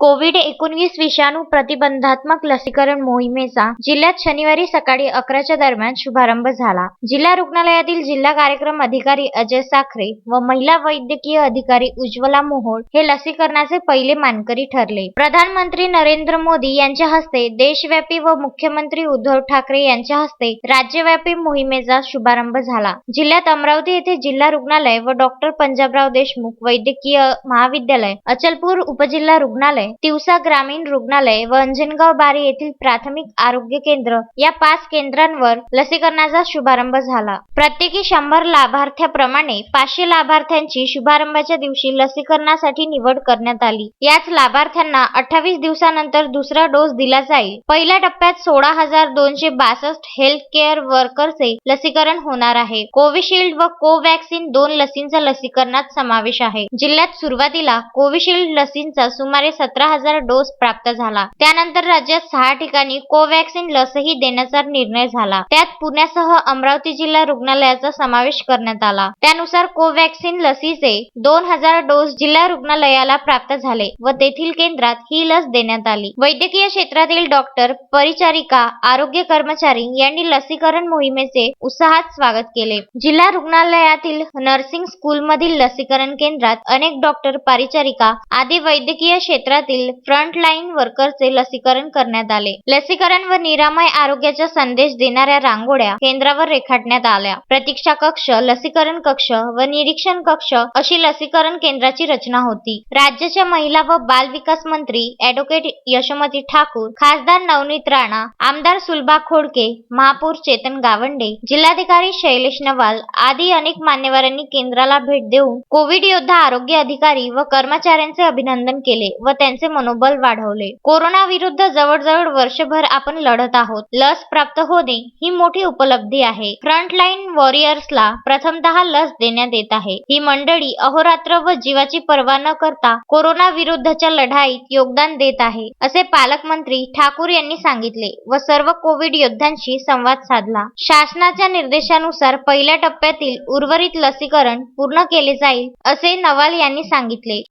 Covid एकोणवीस विषाणू प्रतिबंधात्मक लसीकरण मोहिमेचा जिल्ह्यात शनिवारी सकाळी अकराच्या दरम्यान शुभारंभ झाला. जिल्हा रुग्णालयातील जिल्हा कार्यक्रम अधिकारी अजय साखरे व महिला वैद्यकीय अधिकारी उज्ज्वला मोहोळ हे लसीकरणाचे पहिले मानकरी ठरले. प्रधानमंत्री नरेंद्र मोदी यांच्या हस्ते देशव्यापी व मुख्यमंत्री उद्धव ठाकरे यांच्या हस्ते राज्यव्यापी मोहिमेचा शुभारंभ झाला. जिल्ह्यात अमरावती येथे जिल्हा रुग्णालय व डॉक्टर पंजाबराव देशमुख वैद्यकीय महाविद्यालय अचलपूर उपजिल्हा रुग्णालय तिवसा ग्रामीण रुग्णालय व अंजनगाव बारी येथील प्राथमिक आरोग्य केंद्र या पाच केंद्रांवर लसीकरणाचा शुभारंभ झाला. प्रत्येकी शंभर लाभार्थ्याप्रमाणे पाचशे लाभार्थ्यांची शुभारंभाच्या दिवशी लसीकरणासाठी निवड करण्यात आली. याच लाभार्थ्यांना अठ्ठावीस दिवसानंतर दुसरा डोस दिला जाईल. पहिल्या टप्प्यात सोळा हजार दोनशे बासष्ट हेल्थ केअर वर्करचे लसीकरण होणार आहे. कोविशिल्ड व कोवॅक्सिन दोन लसींचा लसीकरणात समावेश आहे. जिल्ह्यात सुरुवातीला कोविशिल्ड लसींचा सुमारे सतरा सतरा हजार डोस प्राप्त झाला. त्यानंतर राज्यात सहा ठिकाणी कोवॅक्सिन लसही देण्याचा निर्णय झाला. त्यात पुण्यासह अमरावती जिल्हा रुग्णालयाचा समावेश करण्यात आला. त्यानुसार कोवॅक्सिन लसीचे दोन हजार डोस जिल्हा रुग्णालयाला प्राप्त झाले व तेथील केंद्रात ही लस देण्यात आली. वैद्यकीय क्षेत्रातील डॉक्टर परिचारिका आरोग्य कर्मचारी यांनी लसीकरण मोहिमेचे उत्साहात स्वागत केले. जिल्हा रुग्णालयातील नर्सिंग स्कूलमधील लसीकरण केंद्रात अनेक डॉक्टर परिचारिका आदी वैद्यकीय क्षेत्रात जिल्ह्यातील फ्रंटलाईन वर्करचे लसीकरण करण्यात आले. लसीकरण व निरामय आरोग्याचा संदेश देणाऱ्या रांगोळ्या केंद्रावर रेखाटण्यात आल्या. प्रतीक्षा कक्ष लसीकरण कक्ष व निरीक्षण कक्ष अशी लसीकरण केंद्राची रचना होती. राज्याच्या महिला व बाल विकास मंत्री ऍडव्होकेट यशोमती ठाकूर खासदार नवनीत राणा आमदार सुलभा खोडके महापौर चेतन गावंडे जिल्हाधिकारी शैलेश नवाल आदी अनेक मान्यवरांनी केंद्राला भेट देऊन कोविड योद्धा आरोग्य अधिकारी व कर्मचाऱ्यांचे अभिनंदन केले व त्यांचे मनोबल वाढवले. कोरोना विरुद्ध जवळजवळ वर्षभर आपण लढत आहोत. लस प्राप्त होणे ही मोठी उपलब्धी आहे. फ्रंटलाईन वॉरियर्सला प्रथमतः लस देण्यात येत आहे. ही मंडळी अहोरात्र व जीवाची पर्वा न करता कोरोना विरुद्धच्या लढाईत योगदान देत आहे असे पालकमंत्री ठाकूर यांनी सांगितले व सर्व कोविड योद्ध्यांशी संवाद साधला. शासनाच्या निर्देशानुसार पहिल्या टप्प्यातील उर्वरित लसीकरण पूर्ण केले जाईल असे नवाल यांनी सांगितले.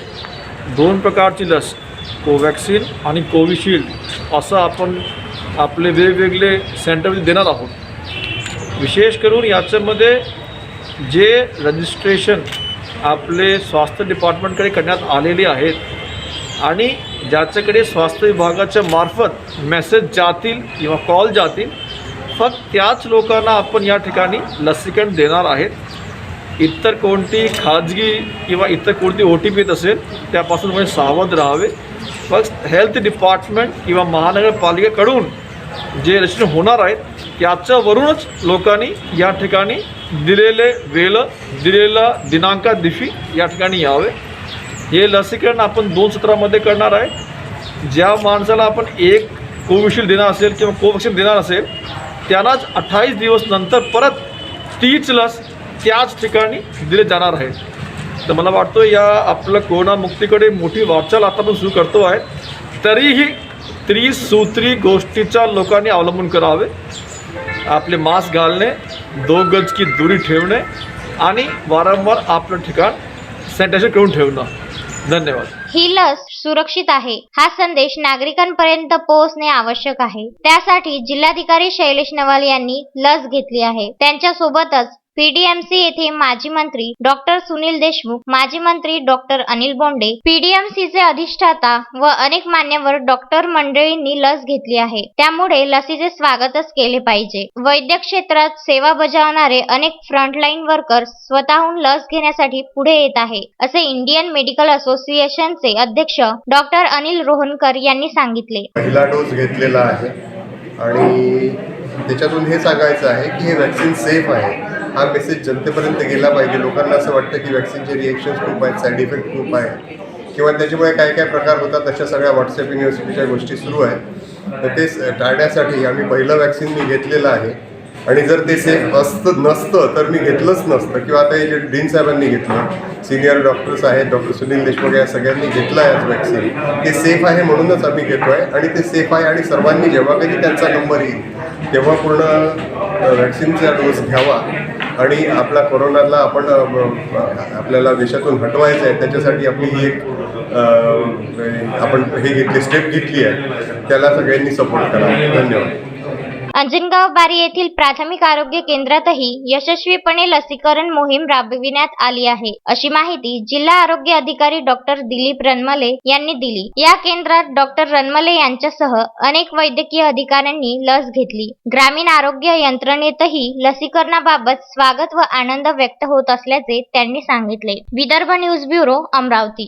दोन प्रकारची लस. कोवॅक्सिन आणि कोविशिल्ड असं आपण आपले वेगवेगळे सेंटर देणार आहोत. विशेष करून याच्यामध्ये जे रजिस्ट्रेशन आपले स्वास्थ्य डिपार्टमेंटकडे करण्यात आलेले आहेत आणि ज्याच्याकडे स्वास्थ्य विभागाच्या मार्फत मेसेज जातील किंवा कॉल जातील फक्त त्याच लोकांना आपण या ठिकाणी लसीकरण देणार आहेत. इतर कोणती खाजगी किंवा इतर कोणती ओ टी पी येत असेल त्यापासून म्हणजे सावध राहावे. फक्त हेल्थ डिपार्टमेंट किंवा महानगरपालिकेकडून जे रचना होणार आहेत त्याच्यावरूनच लोकांनी या ठिकाणी दिलेले वेळ दिलेल्या दिनांका दिवशी या ठिकाणी यावे. हे लसीकरण आपण दोन सत्रामध्ये करणार आहे. ज्या माणसाला आपण एक कोविशिल्ड देणार असेल किंवा कोवॅक्सिन देणार असेल त्यांनाच अठ्ठावीस दिवस नंतर परत तीच लस त्याच ठिकाणी दिले जाणार आहे तर मला वाटतं या आपलं कोरोनामुक्तीकडे मोठी वाटचाल आता पण सुरू करतो आहे. तरीही त्रिसूत्री गोष्टीचा लोकांनी अवलंबून करावे. आपले मास्क घालणे दो गज की दुरी ठेवणे आणि वारंवार आपलं ठिकाण सॅनिटायझर करून ठेवणं. धन्यवाद. ही लस सुरक्षित आहे. हा संदेश नागरिकांपर्यंत पोहोचणे आवश्यक आहे. त्यासाठी जिल्हाधिकारी शैलेश नवाल यांनी लस घेतली आहे. त्यांच्या सोबतच पीडीएमसी येथे माजी मंत्री डॉक्टर सुनील देशमुख माजी मंत्री डॉक्टर अनिल बोंडे पीडीएमसीचे अधिष्ठाता व अनेक मान्यवर डॉक्टर मंडळींनी लस घेतली आहे. त्यामुळे लसीचे स्वागतच केले पाहिजे. वैद्यक क्षेत्रात सेवा बजावणारे अनेक फ्रंटलाईन वर्कर्स स्वतःहून लस घेण्यासाठी पुढे येत आहे असे इंडियन मेडिकल असोसिएशनचे अध्यक्ष डॉक्टर अनिल रोहनकर यांनी सांगितले. पहिला डोस घेतलेला आहे आणि त्याच्यातून हे सांगायचं आहे की हे वॅक्सिन सेफ आहे. हा मेसेज जनतेपर्यंत गेला पाहिजे. लोकांना असं वाटतं की वॅक्सिनचे रिएक्शन्स खूप आहेत साईड इफेक्ट खूप आहे किंवा त्याच्यामुळे काय काय प्रकार होतात अशा सगळ्या व्हॉट्सअप युनिव्हर्सिटीच्या गोष्टी सुरू आहेत. तर ते टाळण्यासाठी आम्ही पहिलं वॅक्सिन मी घेतलेलं आहे. आणि जर ते सेफ असतं नसतं तर मी घेतलंच नसतं. किंवा आता हे जे डीन साहेबांनी घेतलं सिनियर डॉक्टर्स आहेत डॉक्टर सुनील देशमुख या सगळ्यांनी घेतलं आहे आज वॅक्सिन ते सेफ आहे म्हणूनच आम्ही घेतो आहे आणि ते सेफ आहे आणि सर्वांनी जेव्हा कधी त्यांचा नंबर येईल तेव्हा पूर्ण वॅक्सिनचा डोस घ्यावा. आणि आपला कोरोनाला आपण आपल्याला देशातून हटवायचं आहे त्याच्यासाठी आपली ही एक आपण हे घेतली स्टेप घेतली आहे. त्याला सगळ्यांनी सपोर्ट करा. धन्यवाद. अंजनगाव बारी येथील प्राथमिक आरोग्य केंद्रातही यशस्वीपणे लसीकरण मोहीम राबविण्यात आली आहे अशी माहिती जिल्हा आरोग्य अधिकारी डॉक्टर दिलीप रनमले यांनी दिली. या केंद्रात डॉक्टर रनमले यांच्यासह अनेक वैद्यकीय अधिकाऱ्यांनी लस घेतली. ग्रामीण आरोग्य यंत्रणेतही लसीकरणाबाबत स्वागत व आनंद व्यक्त होत असल्याचे त्यांनी सांगितले. Vidarbha news bureau Amravati